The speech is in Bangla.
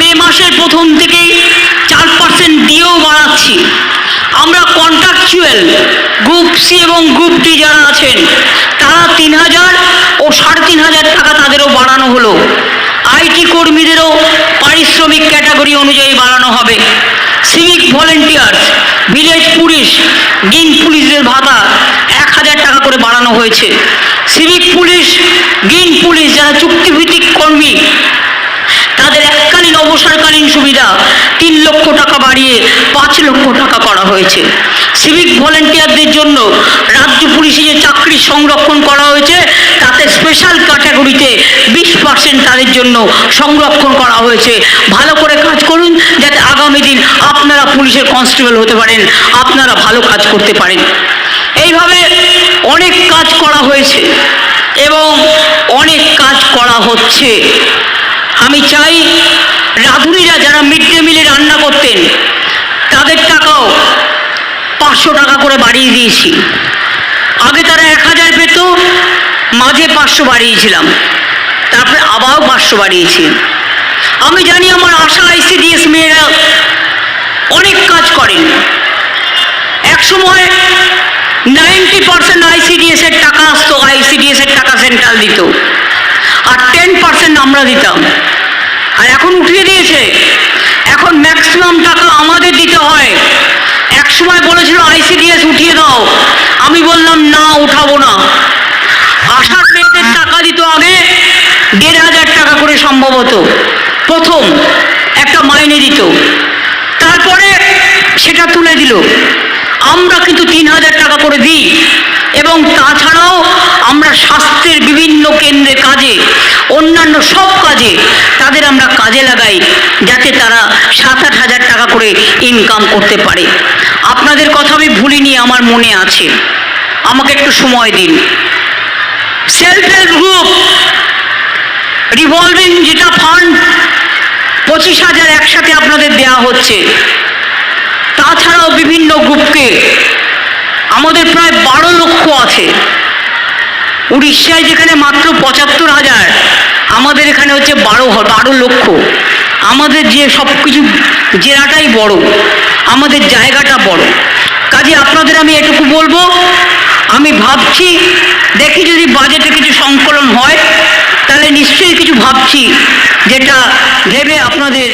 মে মাসের প্রথম থেকেই চার পার্সেন্ট দিয়েও বাড়াচ্ছি। আমরা কন্ট্রাকচুয়াল গ্রুপ সি এবং গ্রুপ ডি যারা আছেন, তারা তিন হাজার ও সাড়ে তিন হাজার টাকা তাদেরও বাড়ানো হলো। আইটি কর্মীদেরও পারিশ্রমিক ক্যাটাগরি অনুযায়ী বাড়ানো হবে। Civic volunteers village police green পুলিশদের ভাতা এক হাজার টাকা করে বাড়ানো হয়েছে। সিভিক পুলিশ গ্রিন পুলিশ যারা চুক্তিভিত্তিক কর্মী অবসরকালীন সুবিধা তিন লক্ষ টাকা বাড়িয়ে পাঁচ লক্ষ টাকা করা হয়েছে। সিভিক ভলেন্টিয়ারদের জন্য রাজ্য পুলিশে যে চাকরি সংরক্ষণ করা হয়েছে, তাতে স্পেশাল ক্যাটাগরিতে বিশ পার্সেন্ট তাদের জন্য সংরক্ষণ করা হয়েছে। ভালো করে কাজ করুন, যাতে আগামী দিন আপনারা পুলিশের কনস্টেবল হতে পারেন, আপনারা ভালো কাজ করতে পারেন। এইভাবে অনেক কাজ করা হয়েছে এবং অনেক কাজ করা হচ্ছে। আমি চাই রাঁধুনিরা যারা মিড ডে মিলে রান্না করতেন, তাদের টাকাও পাঁচশো টাকা করে বাড়িয়ে দিয়েছি। আগে তারা এক হাজার পেত, মাঝে পাঁচশো বাড়িয়েছিলাম। তারপরে আবারও পাঁচশো বাড়িয়েছি। আমি জানি আমার আশা আইসিডিএস মেয়েরা অনেক কাজ করেন। এক সময় নাইনটি পার্সেন্ট আইসিডিএস এর টাকা আসতো, আইসিডিএস এর টাকা সেন্ট্রাল দিত। আর টেন পার্সেন্ট আমরা দিতাম। আর এখন উঠিয়ে দিয়েছে। এখন ম্যাক্সিমাম টাকা আমাদের দিতে হয়। এক সময় বলেছিল আইসিডিএস উঠিয়ে দাও। আমি বললাম, না, উঠাবো না। আশার মেয়েদের টাকা দিত আগে দেড় হাজার টাকা করে সম্ভবত প্রথম একটা মাইনে দিত। তারপরে সেটা তুলে দিল। আমরা কিন্তু তিন হাজার টাকা করে দিই। এবং তাছাড়াও আমরা স্বাস্থ্যের বিভিন্ন কেন্দ্রে কাজে অন্যান্য সব কাজে তাদের আমরা কাজে লাগাই যাতে তারা সাত আট হাজার টাকা করে ইনকাম করতে পারে। আপনাদের কথা আমি ভুলিনি, আমার মনে আছে। আমাকে একটু সময় দিন। সেলফ হেল্প গ্রুপ রিভলভিং যেটা ফান্ড পঁচিশ হাজার একসাথে আপনাদের দেওয়া হচ্ছে। তাছাড়াও বিভিন্ন গ্রুপকে আমাদের প্রায় বারো লক্ষ আছে। উড়িষ্যায় যেখানে মাত্র পঁচাত্তর হাজার আমাদের এখানে হচ্ছে বারো বারো লক্ষ। আমাদের যে সব কিছু জেলাটাই বড়, আমাদের জায়গাটা বড়। কাজে আপনাদের আমি এটুকু বলব, আমি ভাবছি, দেখি যদি বাজেটে কিছু সংকলন হয়, তাহলে নিশ্চয়ই কিছু ভাবছি, যেটা ভেবে আপনাদের